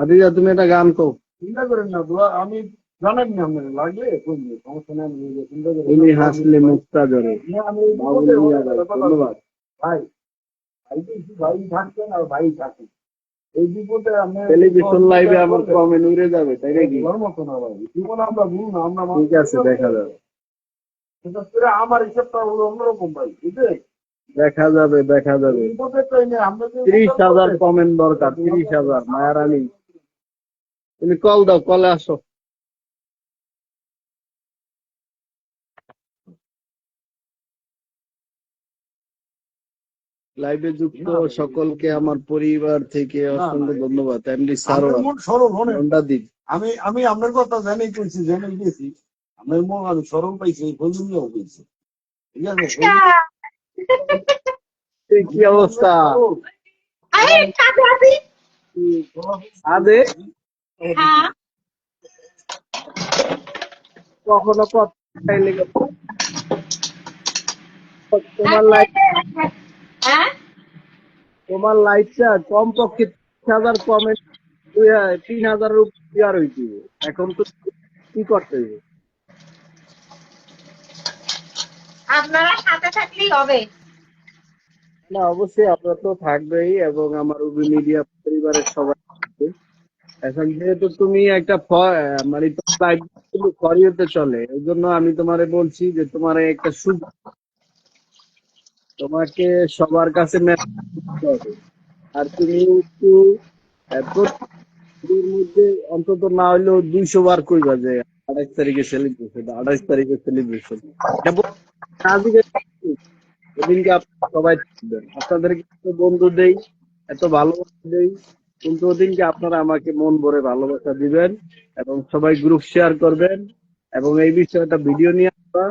ভাতিজা তুমি একটা গান কো চিন্তা করেন না দোয়া আমি জানেন না আপনার লাগলে সমস্যা নেই আমি চিন্তা তুমি হাসলে মুক্তা ধন্যবাদ। ভাই ভাই থাকতেন আর ভাই থাকেন এই বিপদে আমি টেলিভিশন লাইভে আমার কমেন্ট উড়ে যাবে তাই নাকি? মতো না ভাই জীবন আমরা ভুল না আমরা। ঠিক আছে দেখা যাবে। করে আমার হিসাবটা হলো অন্যরকম ভাই বুঝলে দেখা যাবে দেখা যাবে। তিরিশ হাজার কমেন্ট দরকার তিরিশ হাজার মায়ারানি তুমি কল দাও কলে আসো। লাইভে যুক্ত সকলকে আমার পরিবার থেকে অসংখ্য ধন্যবাদ। এমডি আমার সারোয়ার মন দ্বীপ আমি আমি আপনার কথা জানি কইছি জানি গেছি। আমার মন আমি সরল পাইছি ফজলিও পাইছি ঠিক আছে? এই কি অবস্থা? আদে? কখনো কথা লেগে তোমার লাইফ হ্যাঁ? তোমার কমপক্ষে হাজার কমেন্ট তিন হইতে এখন তো কি করতে আপনারা সাথে থাকলেই হবে। না অবশ্যই আপনার তো থাকবেই এবং আমার মিডিয়া পরিবারের সবাই। এখন যেহেতু তুমি একটা মানে ফরিয়েতে চলে, এই জন্য আমি তোমারে বলছি যে তোমার একটা সুখ তোমাকে সবার কাছে। আর তুমি একটু মধ্যে অন্তত না হলেও দুইশো বার কইবা যে আঠাইশ তারিখে সেলিব্রেশন আঠাইশ তারিখে সেলিব্রেশন এদিনকে আপনারা সবাই আপনাদেরকে বন্ধু দেই, এত ভালোবাসা দেই। কিন্তু ওদিনকে আপনারা আমাকে মন ভরে ভালোবাসা দিবেন এবং সবাই গ্রুপ শেয়ার করবেন এবং এই বিষয়ে একটা ভিডিও নিয়ে আসবা।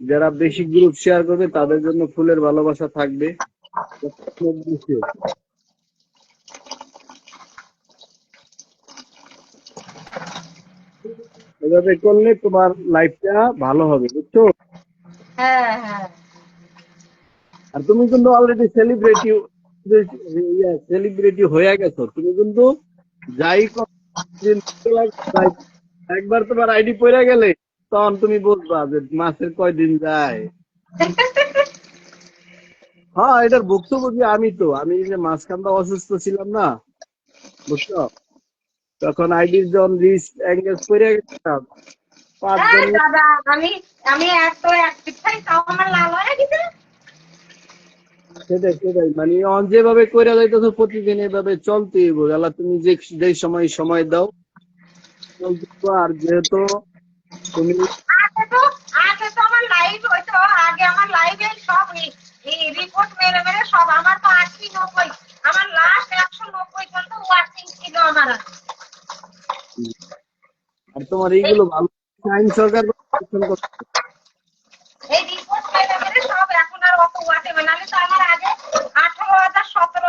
যারা বেশি গ্রুপ শেয়ার করবে তাদের জন্য ফুলের ভালোবাসা থাকবে। এভাবে করলে তোমার লাইফটা ভালো হবে বুঝছ? হ্যাঁ হ্যাঁ। আর তুমি কিন্তু অলরেডি সেলিব্রিটি সেলিব্রিটি হয়ে গেছো, তুমি কিন্তু যাই একবার তোমার আইডি পড়ে গেলে তখন তুমি বুঝবা যে মাসের কয়দিন যায়। হ্যাঁ এটার ভুক্তভোগী আমি তো। আমি যে মাঝখানটা অসুস্থ ছিলাম না, বুঝছ? তখন আইডির যখন রিস এঙ্গেজ করে গেছিলাম আমি আমি এত অ্যাক্টিভ তাও আমার লাল হয়ে গেছে। সেটাই সেটাই। মানে যেভাবে করে যাইতেছো প্রতিদিন এভাবে চলতে হইব। আল্লাহ তুমি যে যে সময় সময় দাও চলতে। আর যেহেতু তুমি আগে তো আমার লাইভ হইতো আগে আমার লাইভে সব রিপোর্ট মেরে মেরে সব আমার তো আশি নব্বই আমার লাস্ট একশো নব্বই জন ওয়াচিং ছিল আমার আর। তোমার এইগুলো ভালো। আইন সরকার পরিবর্তন করতে হবে। এই রিপোর্ট মেরে মেরে সব এখন আর অত ওয়াটে মানে আমি তো আমার আগে আঠারো হাজার সতেরো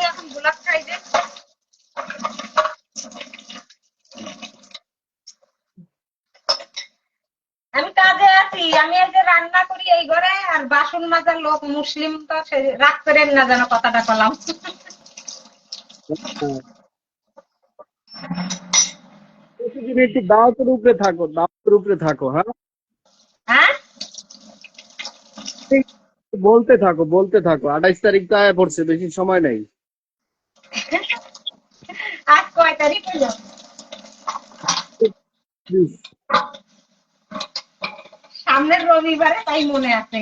এখন ব্লক খাই যে আমি কাজে আছি, আমি এই যে রান্না করি এই ঘরে, আর বাসন মাজার লোক মুসলিম তো রাগ করেন না যেন কথাটা কলাম একটু দাওয়াতের উপরে থাকো দাওয়াতের উপরে থাকো হ্যাঁ? বলতে থাকো বলতে থাকো। আঠাইশ তারিখ তো আয়া পড়ছে বেশি সময় নেই। আজ কয় তারিখ? হলো সামনের রবিবারে তাই মনে আছে।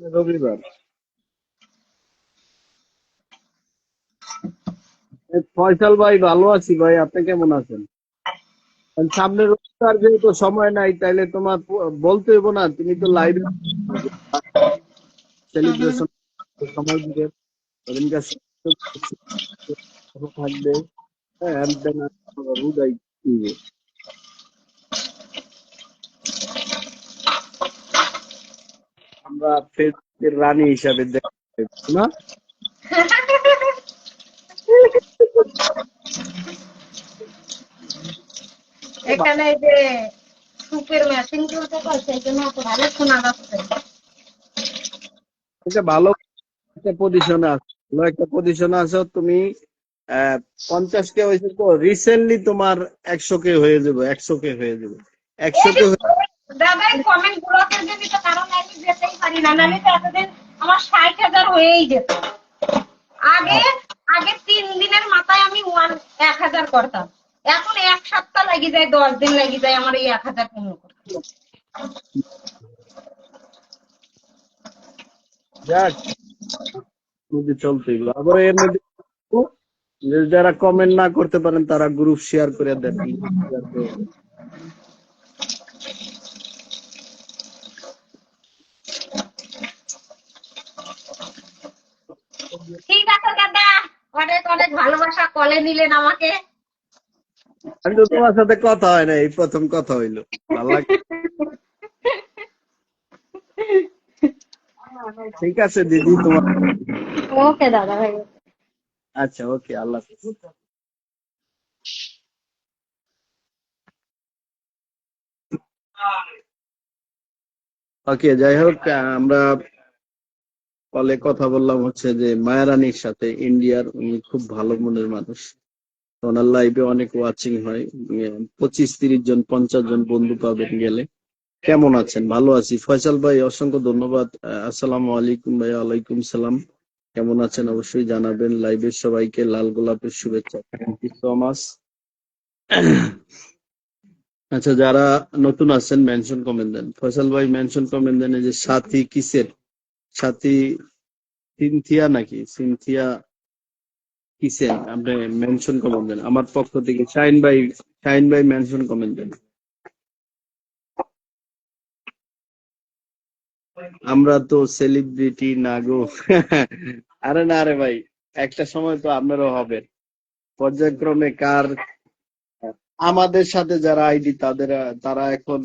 রবিবার। ফয়সাল ভাই, ভালো আছি ভাই, আপনি কেমন আছেন? সামনে রোজগার যেহেতু সময় নাই, তাইলে তোমার বলতে হইব না, তুমি তো লাইভে সেলিব্রেশন সময় দিবে ওদিনকার থাকবে হ্যাঁ আমরা রানী হিসাবে দেখতে না? এখানে এই যে সুপের মেশিন চলতে তো সেই জন্য ভালো শোনা যাচ্ছে। এটা ভালো একটা পজিশনে আছো ভালো একটা পজিশনে আছো তুমি পঞ্চাশ কে হয়েছে তো রিসেন্টলি তোমার একশো কে হয়ে যাবে একশো কে হয়ে যাবে। একশো কে হয়ে- দাদা কমেন্ট ব্লকের জন্য তো কারণ আমি যেতেই পারি না নাহলে তো এতদিন আমার ষাট হাজার হয়েই যেত। আগে তিন দিনের মাথায় আমি ওয়ান এক হাজার করতাম। এখন এক সপ্তাহ লাগি যায় দশ দিন লাগি যায় আমার এই এক হাজার করতে যাক মধ্যে আবার এর মধ্যে যারা কমেন্ট না করতে পারেন তারা গ্রুপ শেয়ার করে দেন। ঠিক আছে দাদা অনেক অনেক ভালোবাসা কলে নিলেন আমাকে। আমি তো তোমার সাথে কথা হয় না এই প্রথম কথা হইল। ভালো লাগে ঠিক আছে দিদি তোমার ওকে দাদা ভাই। আচ্ছা ওকে আল্লাহ ওকে যাই হোক আমরা কলে কথা বললাম হচ্ছে যে মায়ারানির সাথে ইন্ডিয়ার উনি খুব ভালো মনের মানুষ। ওনার লাইভে অনেক ওয়াচিং হয়। পঁচিশ, তিরিশ জন, পঞ্চাশ জন বন্ধু পাবেন গেলে। কেমন আছেন? ভালো আছি। ফয়সাল ভাই, অসংখ্য ধন্যবাদ। আসসালামু আলাইকুম ভাই, ওয়ালাইকুম সালাম। কেমন আছেন? অবশ্যই জানাবেন লাইভের সবাইকে লাল গোলাপের শুভেচ্ছা। থ্যাংক ইউ সো মাচ আচ্ছা যারা নতুন আছেন মেনশন কমেন্ট দেন। ফয়সাল ভাই মেনশন কমেন্ট দেন যে সাথী কিসের? সাথী সিনথিয়া নাকি? সিনথিয়া কিসের আপনি মেনশন কমেন্ট দেন আমার পক্ষ থেকে শাইন ভাই শাইন ভাই মেনশন কমেন্ট দেন আমরা তো সেলিব্রিটি না গো। আরে না রে ভাই, একটা সময় তো আপনারও হবে। পর্যায়ক্রমে কার, আমাদের সাথে যারা আইডি, তাদের, তারা এখন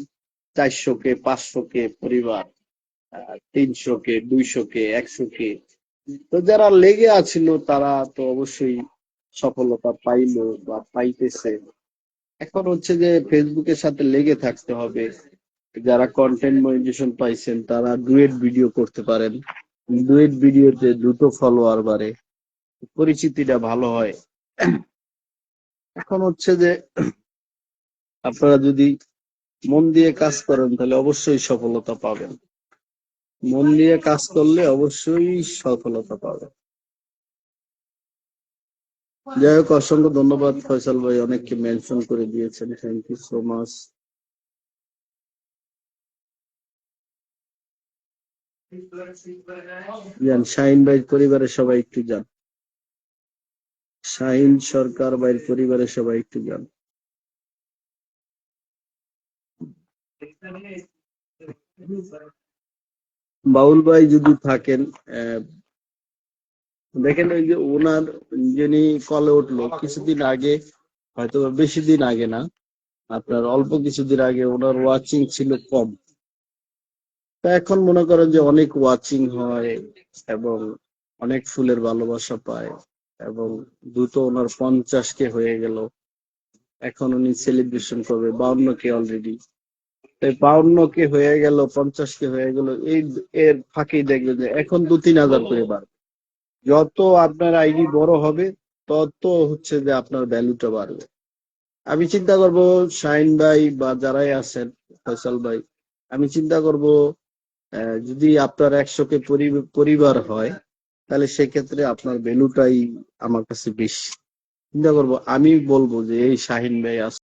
চারশো কে, পাঁচশো কে পরিবার তিনশো কে, দুইশো কে, একশো কে। তো যারা লেগে আছিল, তারা তো অবশ্যই সফলতা পাইলো বা পাইতেছে। এখন হচ্ছে যে ফেসবুকের সাথে লেগে থাকতে হবে। যারা কন্টেন্ট মনিটাইজেশন পাইছেন, তারা ডুয়েট ভিডিও করতে পারেন। ডুয়েট ভিডিওতে দ্রুত ফলোয়ার বাড়ে। পরিচিতিটা ভালো হয়। এখন হচ্ছে যে আপনারা যদি মন দিয়ে কাজ করেন, তাহলে অবশ্যই সফলতা পাবেন। মন দিয়ে কাজ করলে অবশ্যই সফলতা পাবে। যাই হোক, অসংখ্য ধন্যবাদ ফয়সাল ভাই, অনেককে মেনশন করে দিয়েছেন। থ্যাংক ইউ সো মাচ যান, শাহিন ভাই পরিবারের সবাই একটু যান। শাহিন সরকার ভাইয়ের পরিবারের সবাই একটু যান। বাউল ভাই যদি থাকেন দেখেন ওই যে ওনার যিনি কলে উঠল, কিছুদিন আগে, হয়তো বেশি দিন আগে না, আপনার অল্প কিছুদিন আগে ওনার ওয়াচিং ছিল কম। তা এখন মনে করেন যে অনেক ওয়াচিং হয় এবং অনেক ফুলের ভালোবাসা পায় এবং দ্রুত ওনার পঞ্চাশ কে হয়ে গেল। এখন উনি সেলিব্রেশন করবে, বাউন্ন কে অলরেডি বাউন্ন কে হয়ে গেল, পঞ্চাশ কে হয়ে গেল, এই এর ফাঁকেই দেখবেন যে এখন দু তিন হাজার করে বাড়বে। যত আপনার আইডি বড় হবে, তত হচ্ছে যে আপনার ভ্যালুটা বাড়বে। আমি চিন্তা করব শাইন ভাই বা যারাই আছেন, ফয়সাল ভাই, আমি চিন্তা করব যদি আপনার একশো কে পরি- পরিবার হয়, তাহলে সেক্ষেত্রে আপনার ভ্যালুটাই আমার কাছে বেশি। চিন্তা করব, আমি বলব যে এই শাহিন ভাই আছে